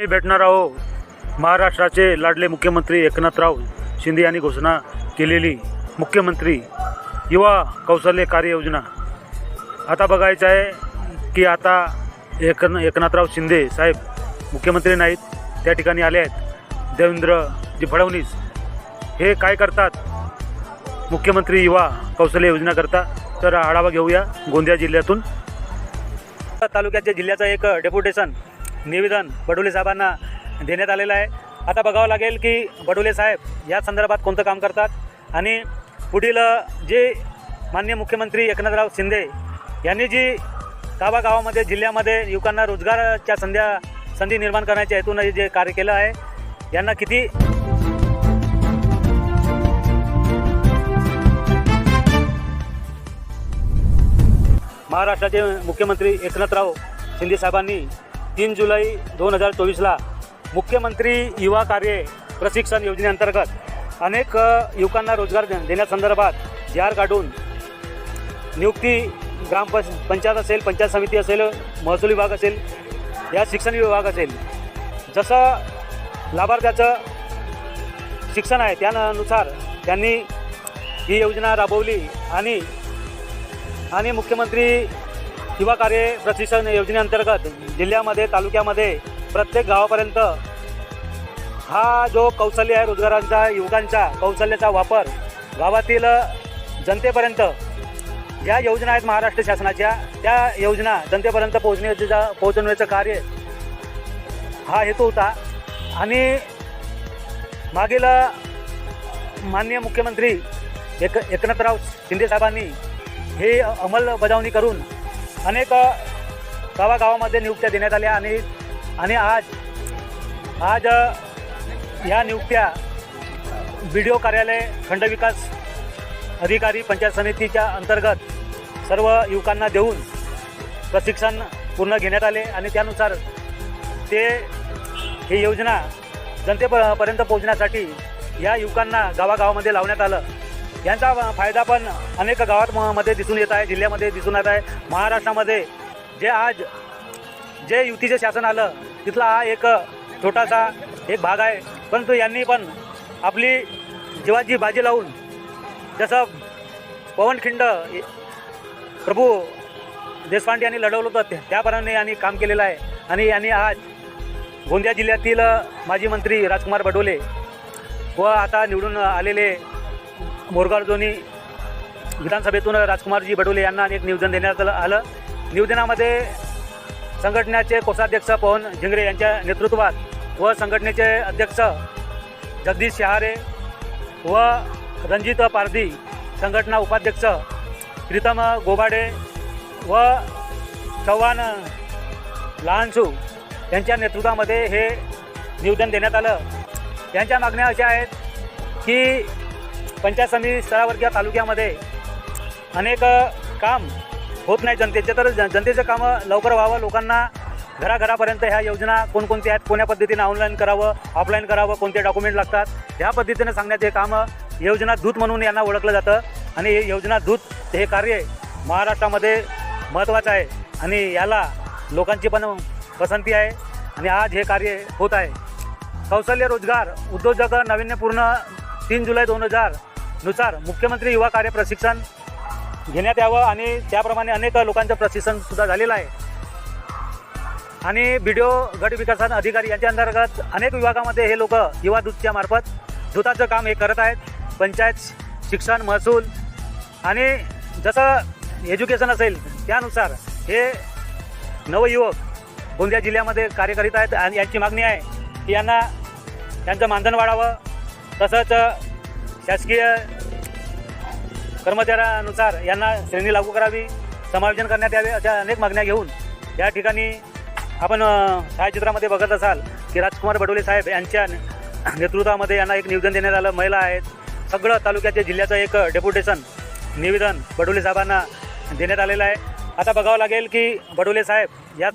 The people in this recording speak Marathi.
मी भेटणार आहो. महाराष्ट्राचे लाडले मुख्यमंत्री एकनाथराव शिंदे यांनी घोषणा केलेली मुख्यमंत्री युवा कौशल्य कार्ययोजना. आता बघायचं आहे की आता एक एकनाथराव शिंदे साहेब मुख्यमंत्री नाहीत त्या ठिकाणी आले आहेत. देवेंद्रजी फडणवीस. हे काय करतात? मुख्यमंत्री युवा कौशल्य योजना करता. तर आढावा घेऊया गोंदिया जिल्ह्यातून. तालुक्याच्या जिल्ह्याचं एक डेप्युटेशन निवेदन बडोले साहेबांना देण्यात आलेलं आहे. आता बघावं लागेल की बडोले साहेब या संदर्भात कोणतं काम करतात आणि पुढील जे माननीय मुख्यमंत्री एकनाथराव शिंदे यांनी जी गावागावामध्ये जिल्ह्यामध्ये युवकांना रोजगाराच्या संध्या संधी निर्माण करण्याच्या हेतून जे कार्य केलं आहे यांना किती महाराष्ट्राचे मुख्यमंत्री एकनाथराव शिंदे साहेबांनी तीन जुलै दोन हजार चोवीसला मुख्यमंत्री युवा कार्य प्रशिक्षण योजनेअंतर्गत अनेक युवकांना रोजगार दे- देण्यासंदर्भात जी काढून नियुक्ती ग्रामपंच पंचायत असेल पंचायत समिती असेल महसूल विभाग असेल या शिक्षण विभाग असेल. जसं लाभार्थ्याचं शिक्षण आहे त्यानुसार त्यांनी ही योजना राबवली आणि आणि मुख्यमंत्री युवा कार्य प्रशिक्षण योजनेअंतर्गत जिल्ह्यामध्ये तालुक्यामध्ये प्रत्येक गावापर्यंत हा जो कौशल्य आहे रोजगारांचा युवकांचा कौशल्याचा वापर गावातील जनतेपर्यंत ज्या योजना आहेत महाराष्ट्र शासनाच्या. त्या योजना जनतेपर्यंत पोहोचण्याचा पोहोचवण्याचं कार्य हा हेतू होता. आणि मागील माननीय मुख्यमंत्री एक एकनाथराव शिंदेसाहेबांनी हे अंमलबजावणी करून अनेक गावागावामध्ये नियुक्त्या देण्यात आल्या आणि आणि आज आज या नियुक्त्या बी डी ओ कार्यालय खंडविकास अधिकारी पंचायत समितीच्या अंतर्गत सर्व युवकांना देऊन प्रशिक्षण पूर्ण घेण्यात आले आणि त्यानुसार ते ही योजना जनतेपर्यंत पोहोचण्यासाठी या युवकांना गावागावामध्ये लावण्यात आलं. यांचा फायदा पण अनेक गावात म- मध्ये दिसून येत आहे जिल्ह्यामध्ये दिसून येत आहे. महाराष्ट्रामध्ये जे आज जे युतीचे शासन आलं तिथला हा एक छोटासा एक भाग आहे. परंतु यांनी पण आपली जीवाची बाजी लावून जसं पवनखिंड प्रभू देशपांडे यांनी लढवलं होतं त्याप्रमाणे यांनी काम केलेलं आहे. आणि यांनी आज गोंदिया जिल्ह्यातील माजी मंत्री राजकुमार बडोले व आता निवडून आलेले मोरगाव दोन्ही विधानसभेतून राजकुमारजी बडोले यांना एक निवेदन देण्यात आलं- आलं. निवेदनामध्ये संघटनेचे कोषाध्यक्ष पवन झिंगरे यांच्या नेतृत्वात व संघटनेचे अध्यक्ष जगदीश शहारे व रणजित पारधी संघटना उपाध्यक्ष प्रीतम गोबाडे व चव्हाण लहानसू यांच्या नेतृत्वामध्ये हे निवेदन देण्यात आलं. यांच्या मागण्या अशा आहेत की पंचायत समिती स्तरावरच्या तालुक्यामध्ये अनेक काम होत नाही. जनतेचे तर जन जनतेचं कामं लवकर व्हावं. लोकांना घराघरापर्यंत ह्या योजना कोणकोणत्या आहेत कोण्या पद्धतीने ऑनलाईन करावं ऑफलाईन करावं कोणते डॉक्युमेंट लागतात ह्या पद्धतीने सांगण्यात हे कामं योजना दूत म्हणून यांना ओळखलं जातं. आणि हे योजना दूत हे कार्य महाराष्ट्रामध्ये महत्त्वाचं आहे. आणि याला लोकांची पण पसंती आहे. आणि आज हे कार्य होत आहे. कौशल्य रोजगार उद्योजक नाविन्यपूर्ण तीन जुलै दोन हजार नुसार मुख्यमंत्री युवा कार्य प्रशिक्षण घेण्यात यावं आणि त्याप्रमाणे अनेक लोकांचं प्रशिक्षणसुद्धा झालेलं आहे. आणि बी डी ओ गट विकास अधिकारी यांच्या अंतर्गत अनेक विभागामध्ये हे लोक युवा दूतच्या मार्फत दूताचं काम हे करत आहेत. पंचायत शिक्षण महसूल आणि जसं एज्युकेशन असेल त्यानुसार हे नवयुवक गोंदिया जिल्ह्यामध्ये कार्य करीत आहेत आणि यांची मागणी आहे की यांना त्यांचं मानधन वाढावं. तसंच शासकीय कर्मचाऱ्यानुसार यांना श्रेणी लागू करावी समायोजन करण्यात यावे अशा अनेक मागण्या घेऊन या ठिकाणी आपण छायाचित्रामध्ये बघत असाल की राजकुमार बडोले साहेब यांच्या नेतृत्वामध्ये यांना एक निवेदन देण्यात आलं. महिला आहेत. सगळं तालुक्याच्या जिल्ह्याचं एक डेप्युटेशन निवेदन बडोले साहेबांना देण्यात आलेलं आहे. आता बघावं लागेल की बडोले साहेब या